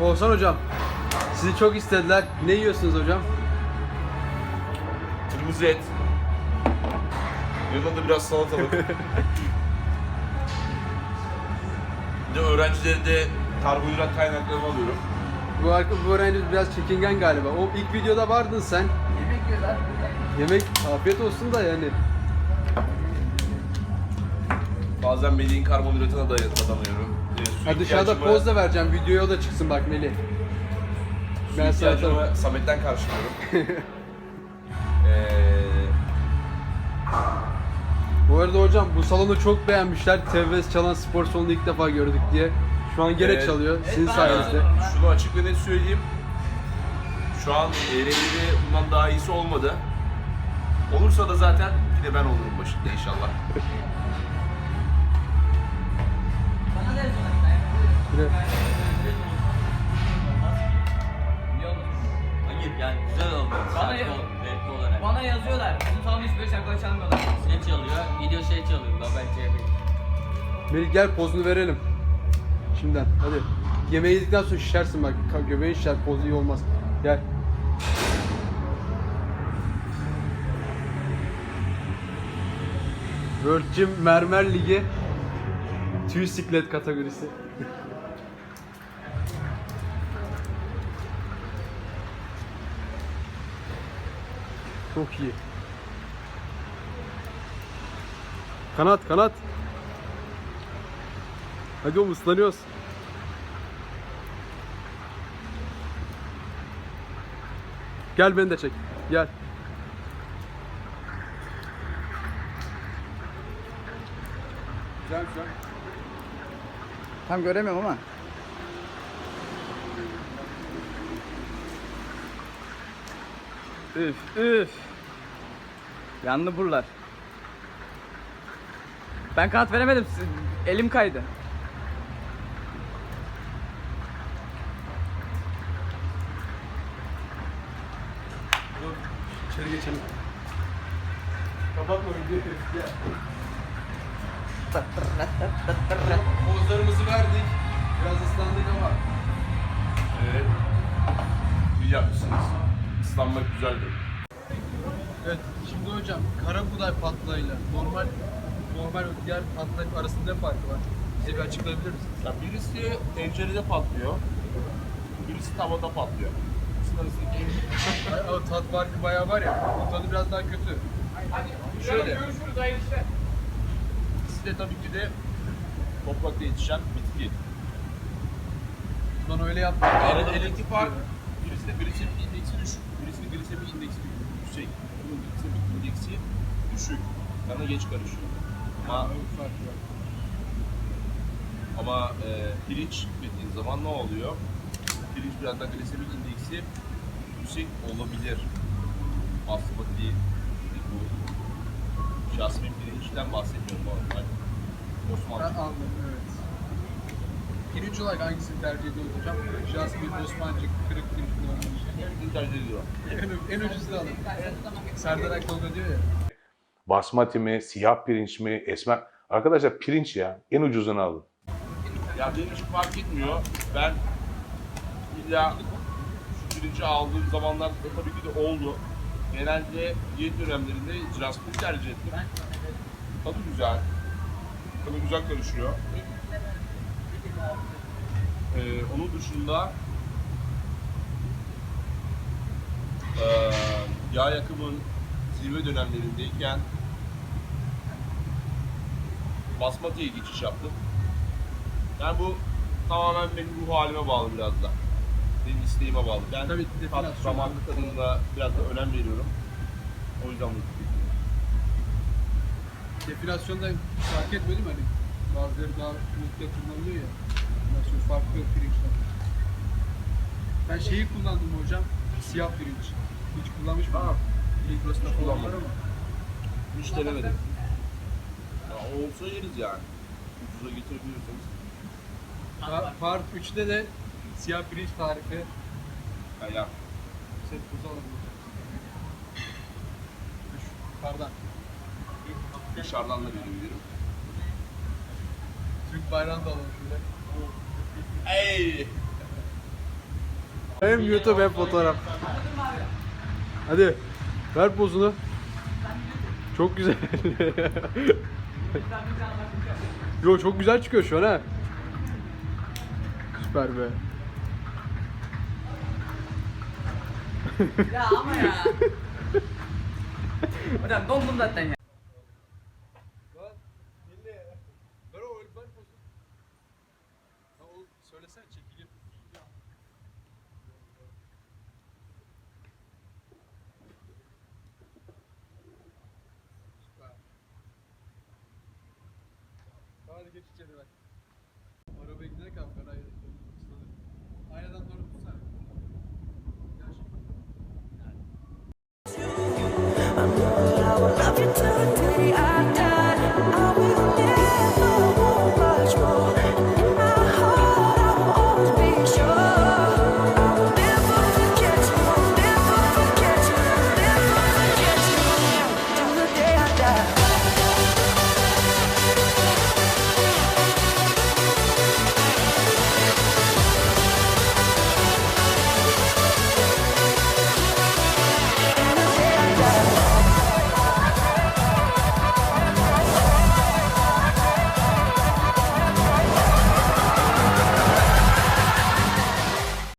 Oğuzhan hocam. Sizi çok istediler. Ne yiyorsunuz hocam? Kırmızı et. Yanında da biraz salatalık. bir de öğrencileri de karbonhidrat kaynaklarını alıyorum. Bu, arka, bu öğrencimiz biraz çekingen galiba. O ilk videoda vardın sen. Yemek yiyorlar. Yemek afiyet olsun da yani. Bazen Melih'in karbonhidratına da dadanıyorum. Ee, su Ha dışarıda ihtiyacımı- poz da vereceğim. Videoya da çıksın bak Melih. Su Ben sana ihtiyacımı Samet'ten karşılıyorum. Ee, Bu arada hocam bu salonu çok beğenmişler. TVS çalan spor salonu ilk defa gördük diye. Şu an gene Evet. çalıyor sizin ben- sayenizde. şunu açık ve net söyleyeyim. Şu an eğlenceli bundan daha iyisi olmadı. Olursa da zaten bir de ben olurum başında inşallah. Hayır yani güzel oldu. Bana Şarkı zevkli olarak. Bana yazıyorlar. Bizim salonda hiç böyle şarkılar çalmıyorlar. Ne çalıyor? Video şey çalıyor. Bence yapayım. Melih gel pozunu verelim. Şimdiden hadi. Yemeği yedikten sonra şişersin bak. Göbeğin şişer poz iyi olmaz. Gel. World Gym Mermer Ligi Tüy siklet kategorisi. Çok iyi. Kanat kanat. Hadi oğlum ıslanıyoruz. Gel beni de çek. Gel. Güzel şu an. Tam göremiyorum ama. Üf üf. Yandı buralar. Ben kanat veremedim. Elim kaydı. İçeri geçelim. Kapatma videoyu. Pozlarımızı verdik. Biraz ıslandık ama. Evet. İyi yapmışsınız. Islanmak güzeldir. Şimdi hocam kara buğday patlayla normal normal diğer patlayın arasında ne farkı var? Bize bir açıklayabilir misiniz? Ya birisi tencerede patlıyor. Birisi tavada patlıyor. İkisinin arasındaki en o tat farkı bayağı var ya. O tadı biraz daha kötü. Şöyle. İkisi de tabii ki de toprakta yetişen bitki. Ulan öyle yaptı. Aradaki fark birisi de glisemik indeksi düşük, birisi de glisemik indeksi yüksek. Bunun indeksi düşük. Kana geç karışıyor. Ama, farkı var. ama e, pirinç tükettiğin zaman ne oluyor? Pirinç biraz daha glisemik indeksi yüksek olabilir. Basmati bu jasmin pirinçten bahsediyorum bu arada. Ben Osmanlı. anladım evet. Pirinç olarak hangisini tercih ediyoruz hocam? Jasmin, Osmancık, kırık pirinç normal. Pirinç tercih ediyor. en, en ucuzunu alın. Serdar Akdoğan diyor ya. Basmati mi, siyah pirinç mi, esmer... Arkadaşlar pirinç ya. En ucuzunu alın. Ya benim için fark etmiyor. Ben illa şu pirinci aldığım zamanlar da tabii ki de oldu. Genelde diyet dönemlerinde jasmin tercih ettim. Tadı güzel. Tadı güzel karışıyor. Ee, onun dışında eee yağ yakımın zirve dönemlerindeyken basmatiye geçiş yaptım. Yani bu tamamen benim ruh halime bağlı biraz da. Benim isteğime bağlı. Ben Tabii, tat, anlamında. tadına biraz da önem veriyorum. O yüzden bu. Defilasyonda fark etmedim hani. Bazıları daha mutlu kullanılıyor ya. Defilasyon farklı pirinçler. Ben şeyi kullandım hocam. Siyah pirinç. Hiç kullanmış? Migros'ta falan var kullanmadım. ama. Hiç denemedim. Ya, olsa yeriz yani. Ucuza getirebilirseniz. Pa- Part 3'te de siyah pirinç tarifi. Ya, ya. Set tuzu alalım. Pardon. Dışarıdan da verebilirim. Bayrağını da alalım şöyle. Ey! Hem YouTube hem fotoğraf. Hadi ver pozunu. Çok güzel. Yo çok güzel çıkıyor şu an ha. Süper be. Ya ama ya. Hocam dondum zaten ya. Lan dinle ya. Ver o ver pozu. Ya o söylesene. Tamam, Hadi geç içeri bak. Arabaya gidene kadar ben. Aynadan doğru